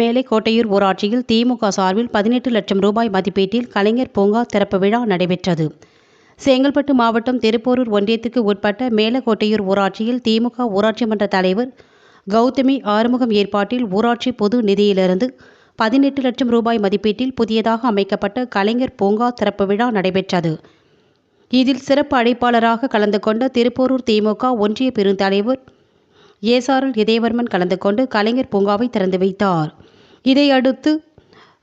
மேலை கோட்டையூர் ஊராட்சியில் திமுக சார்பில் பதினெட்டு லட்சம் ரூபாய் மதிப்பீட்டில் கலைஞர் பூங்கா திறப்பு விழா நடைபெற்றது. செங்கல்பட்டு மாவட்டம் திருப்போரூர் ஒன்றியத்துக்கு உட்பட்ட மேலக்கோட்டையூர் ஊராட்சியில் திமுக ஊராட்சி மன்ற தலைவர் கௌதமி ஆறுமுகம் ஏற்பாட்டில் ஊராட்சி பொது நிதியிலிருந்து பதினெட்டு லட்சம் ரூபாய் மதிப்பீட்டில் புதியதாக அமைக்கப்பட்ட கலைஞர் பூங்கா திறப்பு விழா நடைபெற்றது. இதில் சிறப்பு அழைப்பாளராக கலந்து கொண்ட திருப்போரூர் திமுக ஒன்றிய பெருந்தலைவர் ஏசாரல் இதயவர்மன் கலந்து கொண்டு கலைஞர் பூங்காவை திறந்து வைத்தார். இதையடுத்து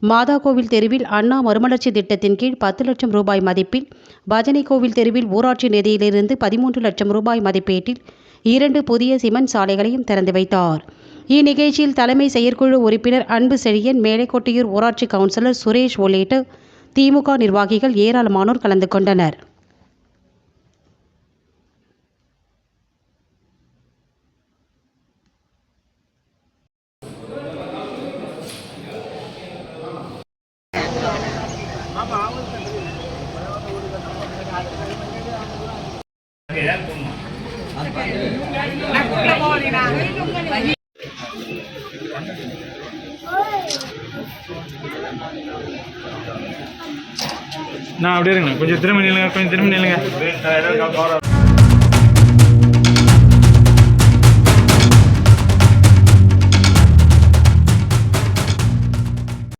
மாதா கோவில் தெருவில் அண்ணா மறுமலர்ச்சி திட்டத்தின் கீழ் பத்து லட்சம் ரூபாய் மதிப்பில் பஜனை கோவில் தெருவில் ஊராட்சி நிதியிலிருந்து பதிமூன்று லட்சம் ரூபாய் மதிப்பீட்டில் இரண்டு புதிய சிமெண்ட் சாலைகளையும் திறந்து வைத்தார். இந்நிகழ்ச்சியில் தலைமை செயற்குழு உறுப்பினர் அன்பு செழியன் மேலைக்கோட்டையூர் ஊராட்சி கவுன்சிலர் சுரேஷ் உள்ளிட்ட திமுக நிர்வாகிகள் ஏராளமானோர் கலந்து கொண்டனர். நான் அப்படியே இருங்க. கொஞ்சம் திரும்ப நில்லுங்க கொஞ்சம் திரும்ப நில்லுங்க.